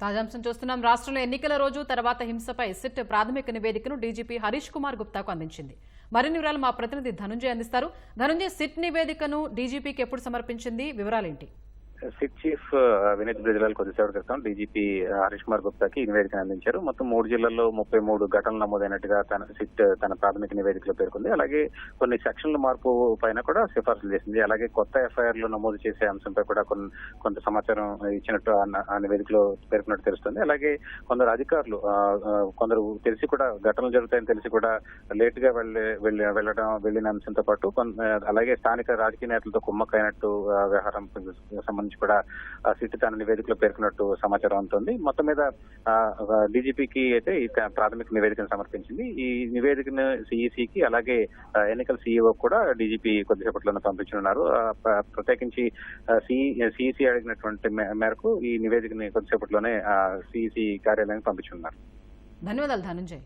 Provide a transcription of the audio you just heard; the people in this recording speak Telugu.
తాజాంశం చూస్తున్నాం. రాష్ట్రంలో ఎన్నికల రోజు తర్వాత హింసపై సిట్ ప్రాథమిక నివేదికను డీజీపీ హరీష్ కుమార్ గుప్తాకు అందించింది. మరిన్ని వివరాలు మా ప్రతినిధి ధనుంజయ్ అందిస్తారు. ధనుంజయ్ సిట్ నివేదికను డీజీపీకి ఎప్పుడు సమర్పించింది? వివరాలేంటి? సిట్ చీఫ్ వినీత్ బ్రిజ్లాల్ కొద్దిసేపటి క్రితం డీజీపీ హరీష్ కుమార్ గుప్తాకి నివేదికను అందించారు. మొత్తం మూడు జిల్లాల్లో ముప్పై మూడు ఘటనలు నమోదైనట్టుగా తన సిట్ uh, తన ప్రాథమిక నివేదికలో పేర్కొంది. అలాగే కొన్ని సెక్షన్ల మార్పు పైన కూడా సిఫార్సులు చేసింది. అలాగే కొత్త ఎఫ్ఐఆర్లు నమోదు చేసే అంశంపై కూడా కొన్ని కొంత సమాచారం ఇచ్చినట్టు ఆ నివేదికలో పేర్కొన్నట్టు తెలుస్తుంది. అలాగే కొందరు అధికారులు కొందరు తెలిసి కూడా ఘటనలు జరుగుతాయని తెలిసి కూడా లేట్గా వెళ్ళి వెళ్ళడం వెళ్ళిన అంశంతో పాటు అలాగే స్థానిక రాజకీయ నేతలతో కుమ్మక్కైనట్టు వ్యవహారం సంబంధించి కూడా సిట్ తన నివేదికలో పేర్కొన్నట్టు సమాచారం అందుతుంది. మొత్తం మీద డీజీపీకి అయితే ఈ ప్రాథమిక నివేదికను సమర్పించింది. ఈ నివేదికను సిఈసికి అలాగే ఎన్నికల సీఈఓ కూడా డీజీపీ కొద్దిసేపట్లోనే పంపించనున్నారు. ప్రత్యేకించి సిఈసి అడిగినటువంటి మేరకు ఈ నివేదికని కొద్దిసేపట్లోనే సిఈసి కార్యాలయానికి పంపించనున్నారు. ధన్యవాదాలు ధనంజయ్.